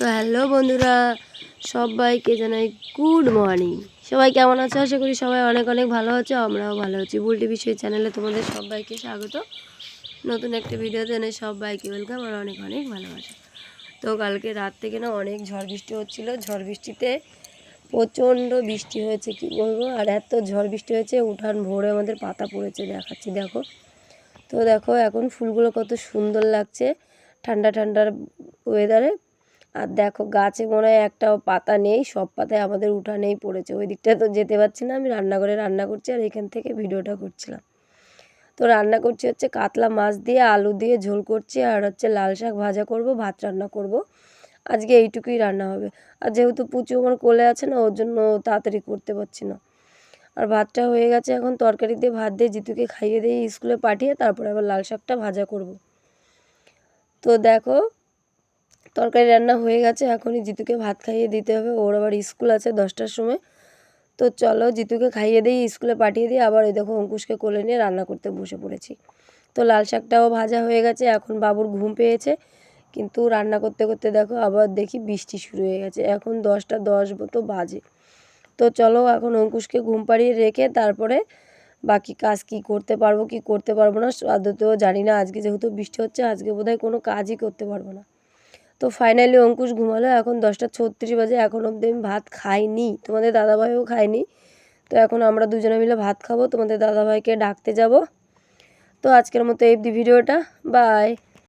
তো হ্যালো বন্ধুরা, সবাইকে জানাই গুড মর্নিং সবাই কেমন আছো? আশা করি সবাই অনেক অনেক ভালো আছো, আমরাও ভালো আছি। বুলটি বিষয় চ্যানেলে তোমাদের সবাইকে স্বাগত। নতুন একটা ভিডিও জানাই সবাইকে ওয়েলকাম আর অনেক অনেক ভালোবাসা। তো কালকে রাত থেকে না অনেক ঝড় বৃষ্টি হচ্ছিল। ঝড় বৃষ্টিতে প্রচণ্ড বৃষ্টি হয়েছে, কি বলব? আর এত ঝড় বৃষ্টি হয়েছে, উঠান ভোরে আমাদের পাতা পড়েছে, দেখাচ্ছি, দেখো। তো দেখো এখন ফুলগুলো কত সুন্দর লাগছে, ঠান্ডা ঠান্ডার ওয়েদারে আর দেখো গাছে মনে হয় একটাও পাতা নেই, সব পাতায় আমাদের উঠানেই পড়েছে। ওই দিকটা তো যেতে পারছি না, আমি রান্নাঘরে রান্না করছি আর এখান থেকে ভিডিওটা করছিলাম। তো রান্না করছি হচ্ছে কাতলা মাছ দিয়ে, আলু দিয়ে ঝোল করছি আর হচ্ছে লাল শাক ভাজা করব, ভাত রান্না করব। আজকে এইটুকুই রান্না হবে। আর যেহেতু পুচু আমার কোলে আছে না, ওর জন্য তাড়াতাড়ি করতে পারছি না। আর ভাতটা হয়ে গেছে এখন তরকারি দিয়ে ভাত দিয়ে জিতুকে খাইয়ে দিয়ে স্কুলে পাঠিয়ে তারপরে আবার লাল শাকটা ভাজা করব। তো দেখো তরকারি রান্না হয়ে গেছে, এখনই জিতুকে ভাত খাইয়ে দিতে হবে। ওর আবার স্কুল আছে দশটার সময়। তো চলো জিতুকে খাইয়ে দিই, স্কুলে পাঠিয়ে দিই। আবার ওই দেখো অঙ্কুশকে কোলে নিয়ে রান্না করতে বসে পড়েছি। তো লাল শাকটাও ভাজা হয়ে গেছে, এখন বাবুর ঘুম পেয়েছে। কিন্তু রান্না করতে করতে দেখো আবার দেখি বৃষ্টি শুরু হয়ে গেছে। এখন দশটা দশ মতো বাজে। তো চলো এখন অঙ্কুশকে ঘুম পাড়িয়ে রেখে তারপরে বাকি কাজ কি করতে পারব, কি করতে পারব না, আদতেও জানি না। আজকে যেহেতু বৃষ্টি হচ্ছে, আজকে বোধহয় কোনো কাজই করতে পারব না। তো ফাইনালি অঙ্কুশ ঘুমালো, এখন দশটা ছত্রিশ বাজে, এখন অবধি আমি ভাত খাইনি। তোমাদের দাদাভাইও খায়নি। তো এখন আমরা দুজনে মিলে ভাত খাব, তোমাদের দাদাভাইকে ডাকতে যাব। তো আজকের মতো এই ভিডিওটা বাই